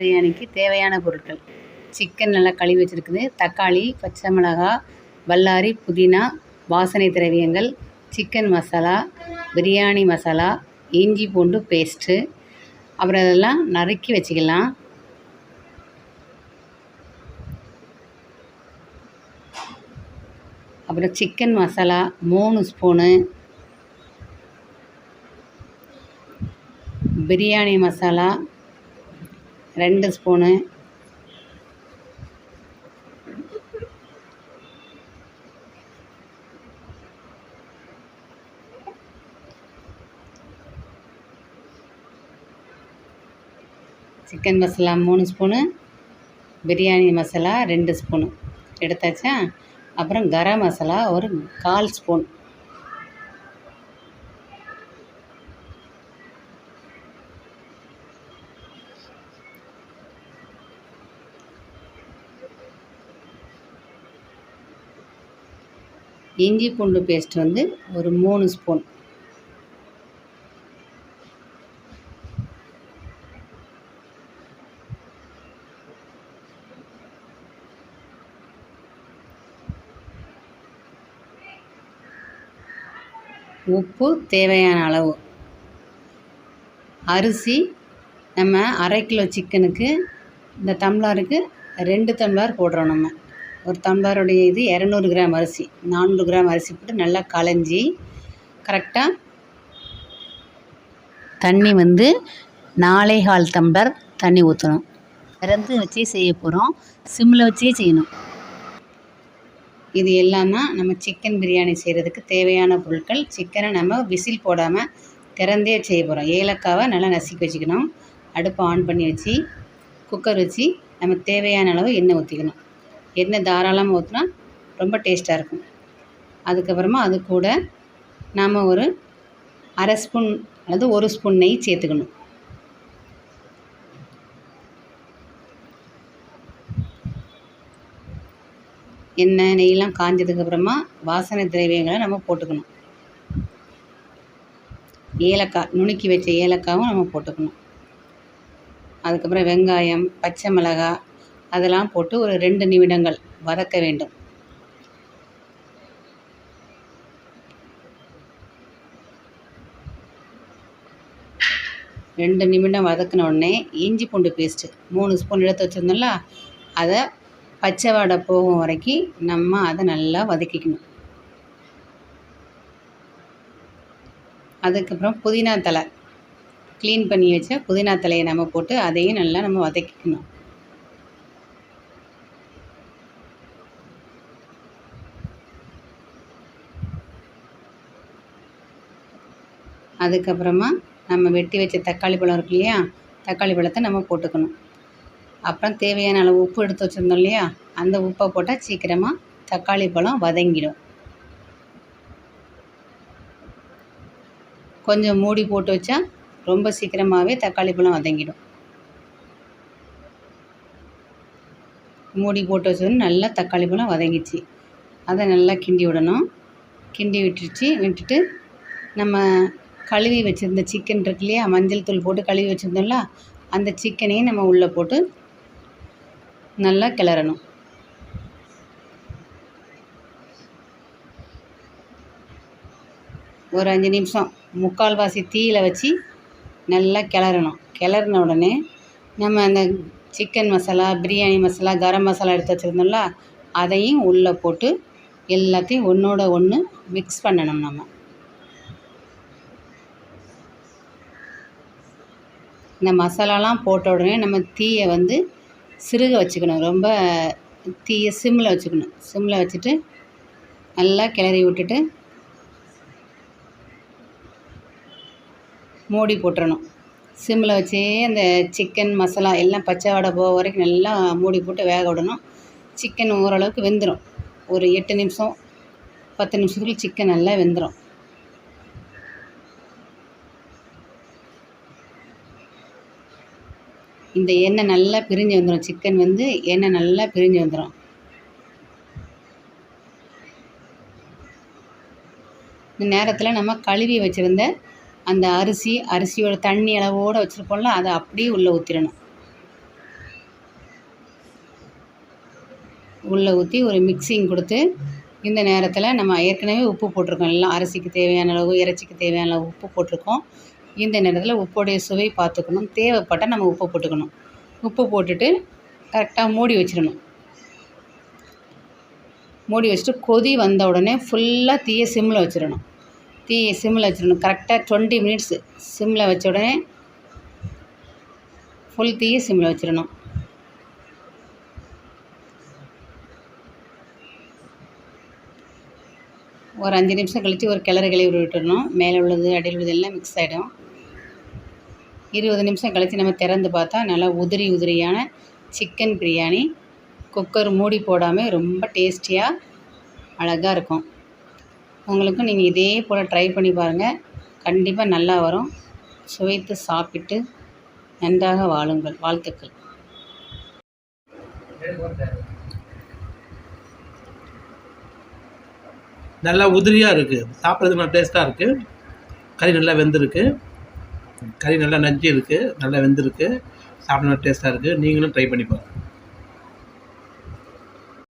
பிரியாணிக்கு தேவையான பொருட்கள். சிக்கன் நல்லா கழுவி வச்சுருக்குது. தக்காளி பச்சை மிளகாய் வல்லாரி புதினா வாசனை திரவியங்கள் சிக்கன் மசாலா பிரியாணி மசாலா இஞ்சி பூண்டு பேஸ்ட்டு அப்புறம் இதெல்லாம் நறுக்கி வச்சுக்கலாம். அப்புறம் சிக்கன் மசாலா மூணு ஸ்பூனு பிரியாணி மசாலா ரெண்டு ஸ்பூனு. சிக்கன் மசாலா மூணு ஸ்பூனு. பிரியாணி மசாலா ரெண்டு ஸ்பூனு. எடுத்தாச்சா? அப்புறம் கரம் மசாலா ஒரு கால் ஸ்பூன். இஞ்சி பூண்டு பேஸ்ட் வந்து ஒரு மூணு ஸ்பூன் உப்பு தேவையான அளவு. அரிசி நம்ம அரை கிலோ சிக்கனுக்கு இந்த டம்ளருக்கு ரெண்டு டம்ளர் போடுறோம் நம்ம. ஒரு டம்ளருடைய இது இரநூறு கிராம் அரிசி நானூறு கிராம் அரிசி போட்டு நல்லா களைஞ்சி கரெக்டாக தண்ணி வந்து நாலே கால் டம்ளர் தண்ணி ஊற்றணும் திறந்து வச்சே செய்ய போகிறோம் சிம்மில் வச்சே செய்யணும். இது எல்லாமே நம்ம சிக்கன் பிரியாணி செய்கிறதுக்கு தேவையான பொருட்கள் சிக்கனை நம்ம விசில் போடாமல் திறந்தே செய்ய போகிறோம் ஏலக்காவை நல்லா நசுக்கி வச்சுக்கணும். அடுப்பை ஆன் பண்ணி வச்சு குக்கர் வச்சு நம்ம தேவையான அளவு எண்ணெய் ஊற்றிக்கணும் எண்ணெய் தாராளமாக ஊற்றினா ரொம்ப டேஸ்ட்டாக இருக்கும். அதுக்கப்புறமா அது கூட நாம் ஒரு அரை ஸ்பூன் அல்லது ஒரு ஸ்பூன் நெய் சேர்த்துக்கணும். எண்ணெய் நெய்லாம் காஞ்சதுக்கப்புறமா வாசனை திரவியங்களை நம்ம போட்டுக்கணும். ஏலக்காய் நுணுக்கி வச்ச ஏலக்காவும் நம்ம போட்டுக்கணும். அதுக்கப்புறம் வெங்காயம் பச்சை மிளகாய் அதெல்லாம் போட்டு ஒரு ரெண்டு நிமிடங்கள் வதக்க வேண்டும். ரெண்டு நிமிடம் வதக்கின உடனே இஞ்சி பூண்டு பேஸ்ட்டு மூணு ஸ்பூன் எடுத்து வச்சுருந்தோம்ல அதை பச்சை வாடை போகும் வரைக்கும் நம்ம அதை நல்லா வதக்கிக்கணும். அதுக்கப்புறம் புதினா தழை. க்ளீன் பண்ணி வச்ச புதினா தலையை நம்ம போட்டு அதையும் நல்லா நம்ம வதக்கிக்கணும். அதுக்கப்புறமா நம்ம வெட்டி வச்ச தக்காளி பழம் இருக்கு இல்லையா? தக்காளி பழத்தை நம்ம போட்டுக்கணும். அப்புறம் தேவையான அளவு உப்பு எடுத்து வச்சுருந்தோம் இல்லையா? அந்த உப்பை போட்டால் சீக்கிரமாக தக்காளி பழம் வதங்கிடும். கொஞ்சம் மூடி போட்டு வச்சா ரொம்ப சீக்கிரமாகவே தக்காளி பழம் வதங்கிடும். மூடி போட்டு வச்சது நல்லா தக்காளி பழம் வதங்கிச்சு அதை நல்லா கிண்டி விடணும். கிண்டி விட்டுருச்சு விட்டுட்டு நம்ம கழுவி வச்சுருந்த சிக்கன் இருக்கு இல்லையா மஞ்சள் தூள் போட்டு கழுவி வச்சுருந்தோம்ல அந்த சிக்கனையும் நம்ம உள்ளே போட்டு நல்லா கிளறணும். ஒரு அஞ்சு நிமிஷம் முக்கால்வாசி தீயில் வச்சு நல்லா கிளறணும். கிளறின உடனே நம்ம அந்த சிக்கன் மசாலா பிரியாணி மசாலா கரம் மசாலா எடுத்து வச்சுருந்தோம்ல அதையும் உள்ளே போட்டு எல்லாத்தையும் ஒன்றோட ஒன்று மிக்ஸ் பண்ணணும் நம்ம. இந்த மசாலாலாம் போட்ட உடனே நம்ம தீயை வந்து சிறுக வச்சுக்கணும். ரொம்ப தீயை சிம்மில் வச்சுக்கணும். சிம்மில் வச்சுட்டு நல்லா கிளறி விட்டுட்டு மூடி போட்டுறணும். சிம்மில் வச்சே அந்த சிக்கன் மசாலா எல்லாம் பச்சை வடை போக வரைக்கும் நல்லா மூடி போட்டு வேக விடணும். சிக்கன் ஓரளவுக்கு வெந்துடும் ஒரு எட்டு நிமிஷம் பத்து நிமிஷத்துக்குள்ள சிக்கன் நல்லா வெந்துடும் இந்த எண்ணெய் நல்லா பிரிஞ்சு வந்துடும் சிக்கன் வந்து எண்ணெய் நல்லா பிரிஞ்சு வந்துடும் இந்த நேரத்தில் நம்ம கழுவி வச்சுருந்த அந்த அரிசி அரிசியோட தண்ணி அளவோடு வச்சுருப்போம்ல அதை அப்படியே உள்ளே ஊற்றிடணும் உள்ளே ஊற்றி ஒரு மிக்சிங் கொடுத்து இந்த நேரத்தில் நம்ம ஏற்கனவே உப்பு போட்டிருக்கோம். எல்லாம் அரிசிக்கு தேவையான அளவு இறைச்சிக்கு தேவையான அளவு உப்பு போட்டிருக்கோம். இந்த நேரத்தில் உப்புடைய சுவை பார்த்துக்கணும். தேவைப்பட்டால் நம்ம உப்பு போட்டுக்கணும். உப்பு போட்டுட்டு கரெக்டாக மூடி வச்சிடணும். மூடி வச்சுட்டு கொதி வந்த உடனே ஃபுல்லாக தீயை சிம்மில் வச்சிடணும். தீயை சிம்மில் வச்சிடணும். கரெக்டாக டுவெண்ட்டி மினிட்ஸ் சிம்மில் வச்ச உடனே ஃபுல் தீயை சிம்மில் வச்சிடணும். ஒரு அஞ்சு நிமிஷம் கழித்து ஒரு கிளறு கிளறி விட்டுடணும். மேலே உள்ளது அடியில் உள்ளது எல்லாம் மிக்ஸ் ஆகிடும் இருபது நிமிஷம் கழித்து நம்ம திறந்து பார்த்தா நல்லா உதிரி உதிரியான சிக்கன் பிரியாணி. குக்கர் மூடி போடாமல் ரொம்ப டேஸ்டியாக அழகாக இருக்கும். உங்களுக்கும் நீங்கள் இதே போல் ட்ரை பண்ணி பாருங்கள் கண்டிப்பாக நல்லா வரும். சுவைத்து சாப்பிட்டு நன்றாக வாழுங்கள். வாழ்த்துக்கள். நல்லா உதிரியாக இருக்குது சாப்பிட்றதுக்கு நல்லா டேஸ்ட்டாக இருக்குது கறி நல்லா வெந்திருக்கு. கறி நல்லா நஞ்சு இருக்குது நல்லா வெந்திருக்கு. சாப்பிட டேஸ்ட்டாக இருக்குது நீங்களும் ட்ரை பண்ணி பாருங்கள்